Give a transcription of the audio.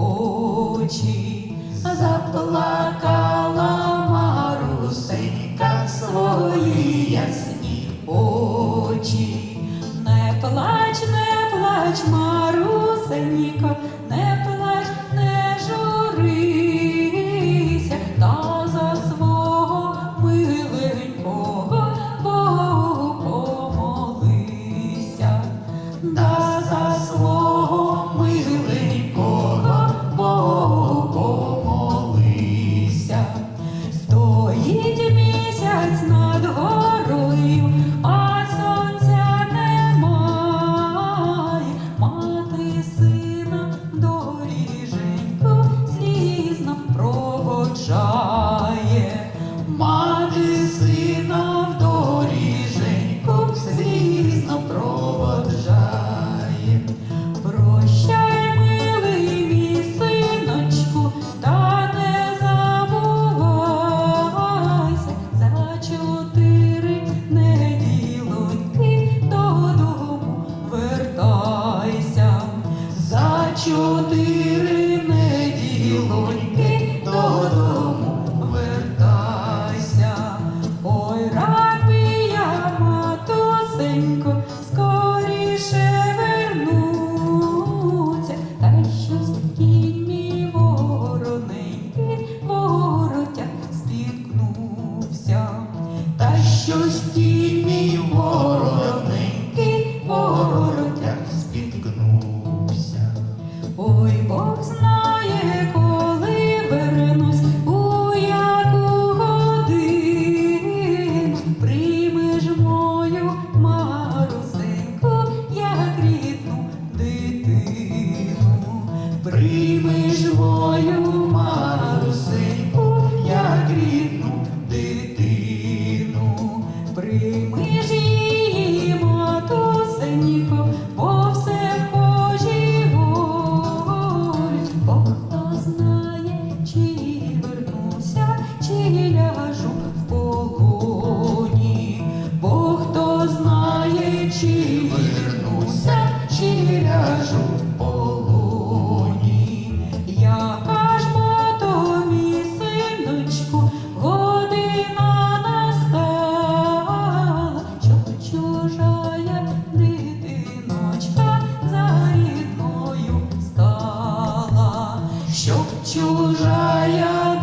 очі, заплакала марусенька свої ясні очі. child. Щось кінь чужая